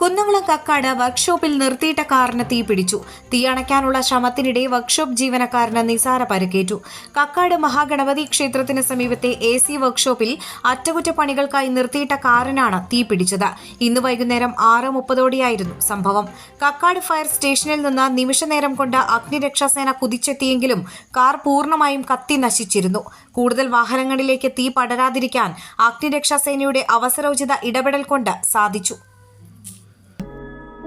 കുന്നംകുളം കക്കാട് വർക്ക്ഷോപ്പിൽ നിർത്തിയിട്ട കാറിന് തീ പിടിച്ചു. തീ അണയ്ക്കാനുള്ള ശ്രമത്തിനിടെ വർക്ക്ഷോപ്പ് ജീവനക്കാരന് നിസാര പരിക്കേറ്റു. കക്കാട് മഹാഗണപതി ക്ഷേത്രത്തിന് സമീപത്തെ എ സി വർക്ക്ഷോപ്പിൽ അറ്റകുറ്റപ്പണികൾക്കായി നിർത്തിയിട്ട കാറിനാണ് തീ പിടിച്ചത്. ഇന്ന് വൈകുന്നേരം ആറ് മുപ്പതോടെയായിരുന്നു സംഭവം. കക്കാട് ഫയർ സ്റ്റേഷനിൽ നിന്ന് നിമിഷനേരം കൊണ്ട് അഗ്നിരക്ഷാസേന കുതിച്ചെത്തിയെങ്കിലും കാർ പൂർണമായും കത്തി നശിച്ചിരുന്നു. കൂടുതൽ വാഹനങ്ങളിലേക്ക് തീ പടരാതിരിക്കാൻ അഗ്നിരക്ഷാസേനയുടെ അവസരോചിത ഇടപെടൽ കൊണ്ട് സാധിച്ചു.